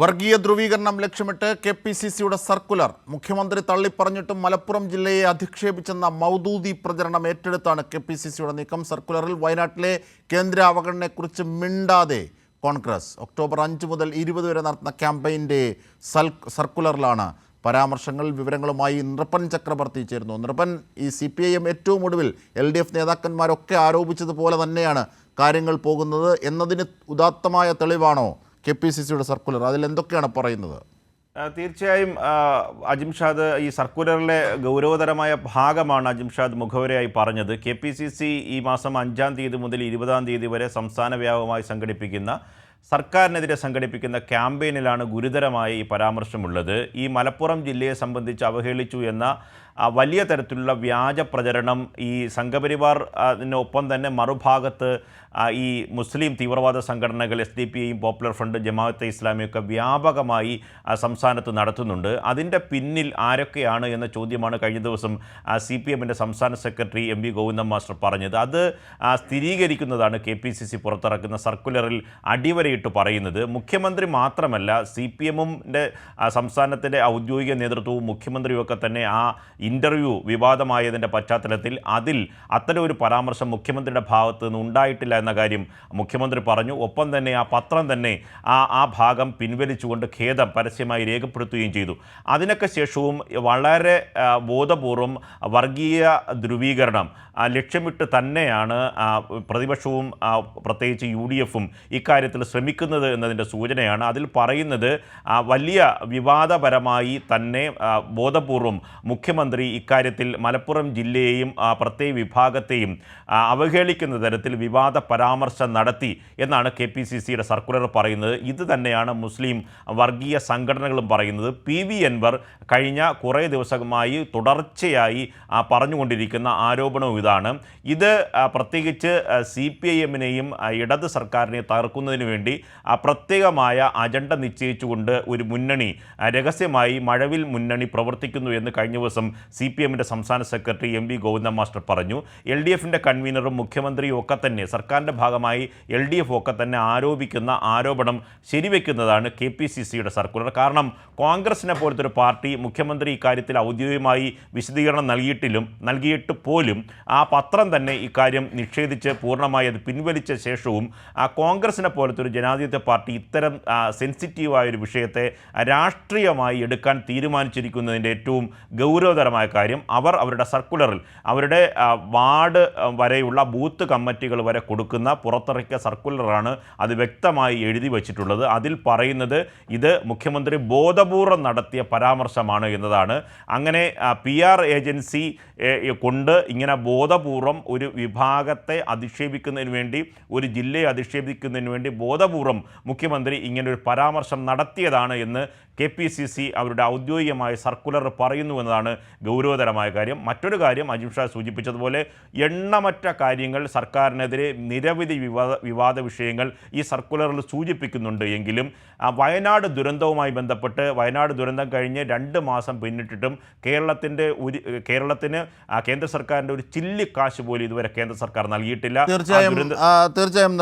വർഗീയ ധ്രുവീകരണം ലക്ഷ്യമിട്ട് കെ പി സി സിയുടെ സർക്കുലർ. മുഖ്യമന്ത്രി തള്ളിപ്പറഞ്ഞിട്ടും മലപ്പുറം ജില്ലയെ അധിക്ഷേപിച്ചെന്ന മൗദൂദി പ്രചരണം ഏറ്റെടുത്താണ് കെ പി സി സിയുടെ നീക്കം. സർക്കുലറിൽ വയനാട്ടിലെ കേന്ദ്ര അവഗണനയെക്കുറിച്ച് മിണ്ടാതെ കോൺഗ്രസ്. ഒക്ടോബർ അഞ്ച് മുതൽ ഇരുപത് വരെ നടത്തുന്ന ക്യാമ്പയിന്റെ സൽ സർക്കുലറിലാണ് പരാമർശങ്ങൾ. വിവരങ്ങളുമായി നൃപ്പൻ ചക്രവർത്തി ചേരുന്നു. നൃപ്പൻ ഈ സി പി ഐ എം ഏറ്റവും ഒടുവിൽ എൽ ഡി എഫ് നേതാക്കന്മാരൊക്കെ ആരോപിച്ചതുപോലെ തന്നെയാണ് കാര്യങ്ങൾ പോകുന്നത്. എന്നതിന് ഉദാത്തമായ തെളിവാണോ കെ പി സി സിയുടെ സർക്കുലർ. അതിൽ എന്തൊക്കെയാണ് പറയുന്നത്? തീർച്ചയായും അജിംഷാദ് ഈ സർക്കുലറിലെ ഗൗരവതരമായ ഭാഗമാണ് അജിംഷാദ് മുഖവരയായി പറഞ്ഞത്. കെ പി സി സി ഈ മാസം അഞ്ചാം തീയതി മുതൽ ഇരുപതാം തീയതി വരെ സംസ്ഥാന വ്യാപകമായി സംഘടിപ്പിക്കുന്ന സർക്കാരിനെതിരെ സംഘടിപ്പിക്കുന്ന ക്യാമ്പയിനിലാണ് ഗുരുതരമായ ഈ പരാമർശമുള്ളത്. ഈ മലപ്പുറം ജില്ലയെ സംബന്ധിച്ച് അവഹേളിച്ചു എന്ന വലിയ തരത്തിലുള്ള വ്യാജ പ്രചരണം ഈ സംഘപരിവാർ അതിനൊപ്പം തന്നെ മറുഭാഗത്ത് ഈ മുസ്ലിം തീവ്രവാദ സംഘടനകൾ എസ് ഡി പി ഐയും പോപ്പുലർ ഫ്രണ്ട് ജമാഅത്തെ ഇസ്ലാമിയൊക്കെ വ്യാപകമായി സംസ്ഥാനത്ത് നടത്തുന്നുണ്ട്. അതിന്റെ പിന്നിൽ ആരൊക്കെയാണ് എന്ന ചോദ്യമാണ് കഴിഞ്ഞ ദിവസം സി പി എമ്മിന്റെ സംസ്ഥാന secretary M V Govindan master പറഞ്ഞത്. അത് സ്ഥിരീകരിക്കുന്നതാണ് കെ പി സി സി പുറത്തിറക്കുന്ന സർക്കുലറിൽ അടിവരയിട്ട് പറയുന്നത് മുഖ്യമന്ത്രി മാത്രമല്ല സി പി എമ്മിന്റെ സംസ്ഥാനത്തിന്റെ ഔദ്യോഗിക നേതൃത്വവും മുഖ്യമന്ത്രിയുമൊക്കെ തന്നെ ആ ഇന്റർവ്യൂ വിവാദമായതിന്റെ പശ്ചാത്തലത്തിൽ അതിൽ അത്തരം ഒരു പരാമർശം മുഖ്യമന്ത്രിയുടെ ഭാഗത്ത് നിന്ന് ഉണ്ടായിട്ടില്ല എന്ന കാര്യം മുഖ്യമന്ത്രി പറഞ്ഞു. ഒപ്പം തന്നെ ആ പത്രം തന്നെ ആ ആ ഭാഗം പിൻവലിച്ചുകൊണ്ട് ഖേദം പരസ്യമായി രേഖപ്പെടുത്തുകയും ചെയ്തു. അതിനൊക്കെ ശേഷവും വളരെ ബോധപൂർവം വർഗീയ ധ്രുവീകരണം ലക്ഷ്യമിട്ട് തന്നെയാണ് പ്രതിപക്ഷവും പ്രത്യേകിച്ച് യു ഡി എഫും ഇക്കാര്യത്തിൽ ശ്രമിക്കുന്നത് എന്നതിന്റെ സൂചനയാണ്. അതിൽ പറയുന്നത് വലിയ വിവാദപരമായി തന്നെ ബോധപൂർവം മുഖ്യമന്ത്രി ഇക്കാര്യത്തിൽ മലപ്പുറം ജില്ലയെയും പ്രത്യേക വിഭാഗത്തെയും അവഹേളിക്കുന്ന തരത്തിൽ വിവാദ പരാമർശം നടത്തി എന്നാണ് കെ പി സി സിയുടെ സർക്കുലർ പറയുന്നത്. ഇത് തന്നെയാണ് മുസ്ലിം വർഗീയ സംഘടനകളും പറയുന്നത്. പി വി എൻവർ കഴിഞ്ഞ കുറേ ദിവസമായി തുടർച്ചയായി പറഞ്ഞുകൊണ്ടിരിക്കുന്ന ആരോപണവും ഇതാണ്. ഇത് പ്രത്യേകിച്ച് സി പി ഐ എമ്മിനെയും ഇടത് സർക്കാരിനെ തകർക്കുന്നതിന് വേണ്ടി ആ, പ്രത്യേകമായ അജണ്ട നിശ്ചയിച്ചുകൊണ്ട് ഒരു മുന്നണി രഹസ്യമായി മഴവിൽ മുന്നണി പ്രവർത്തിക്കുന്നു എന്ന് കഴിഞ്ഞ ദിവസം സി പി എമ്മിന്റെ സംസ്ഥാന secretary M V Govindan master പറഞ്ഞു. എൽ ഡി എഫിന്റെ കൺവീനറും മുഖ്യമന്ത്രിയും ഒക്കെ തന്നെ സർക്കാരിന്റെ ഭാഗമായി എൽ ഡി എഫ് ഒക്കെ തന്നെ ആരോപിക്കുന്ന ആരോപണം ശരിവെക്കുന്നതാണ് കെ പി സി സിയുടെ സർക്കുലർ. കാരണം കോൺഗ്രസിനെ പോലത്തെ ഒരു പാർട്ടി മുഖ്യമന്ത്രി ഇക്കാര്യത്തിൽ ഔദ്യോഗികമായി വിശദീകരണം നൽകിയിട്ടിലും നൽകിയിട്ട് പോലും ആ പത്രം തന്നെ ഇക്കാര്യം നിഷേധിച്ച് പൂർണമായി അത് പിൻവലിച്ച ശേഷവും ആ കോൺഗ്രസിനെ പോലത്തെ ഒരു ജനാധിപത്യ പാർട്ടി ഇത്തരം സെൻസിറ്റീവായ ഒരു വിഷയത്തെ രാഷ്ട്രീയമായി എടുക്കാൻ തീരുമാനിച്ചിരിക്കുന്നതിന്റെ ഏറ്റവും ഗൗരവതരമായ കാര്യം അവർ അവരുടെ സർക്കുലറിൽ അവരുടെ വാർഡ് വരെയുള്ള ബൂത്ത് കമ്മിറ്റികൾ വരെ കൊടുക്കുന്ന പുറത്തിറക്കിയ സർക്കുലറാണ് അത് വ്യക്തമായി എഴുതി വച്ചിട്ടുള്ളത്. അതിൽ പറയുന്നത് ഇത് മുഖ്യമന്ത്രി ബോധപൂർവം നടത്തിയ പരാമർശമാണ് എന്നതാണ്. അങ്ങനെ പി ആർ ഏജൻസി കൊണ്ട് ഇങ്ങനെ ബോധപൂർവം ഒരു വിഭാഗത്തെ അധിക്ഷേപിക്കുന്നതിന് വേണ്ടി ഒരു ജില്ലയെ അധിക്ഷേപിക്കുന്നതിന് വേണ്ടി ബോധപൂർവം മുഖ്യമന്ത്രി ഇങ്ങനെ ഒരു പരാമർശം നടത്തിയതാണ് എന്ന് കെ പി സി സി അവരുടെ ഔദ്യോഗികമായ സർക്കുലർ പറയുന്നു എന്നതാണ് ഗൗരവതരമായ കാര്യം. മറ്റൊരു കാര്യം അജിം ഷാ സൂചിപ്പിച്ചതുപോലെ എണ്ണമറ്റ കാര്യങ്ങൾ സർക്കാരിനെതിരെ നിരവധി വിവാദ വിവാദ വിഷയങ്ങൾ ഈ സർക്കുലറിൽ സൂചിപ്പിക്കുന്നുണ്ട് എങ്കിലും വയനാട് ദുരന്തവുമായി ബന്ധപ്പെട്ട് വയനാട് ദുരന്തം കഴിഞ്ഞ് രണ്ട് മാസം പിന്നിട്ടിട്ടും കേരളത്തിന്റെ ഒരു കേരളത്തിന് കേന്ദ്ര സർക്കാരിന്റെ ഒരു ചില്ലിക്കാശ് പോലും ഇതുവരെ കേന്ദ്ര സർക്കാർ നൽകിയിട്ടില്ല. തീർച്ചയായും നിർബന്ധം തീർച്ചയായും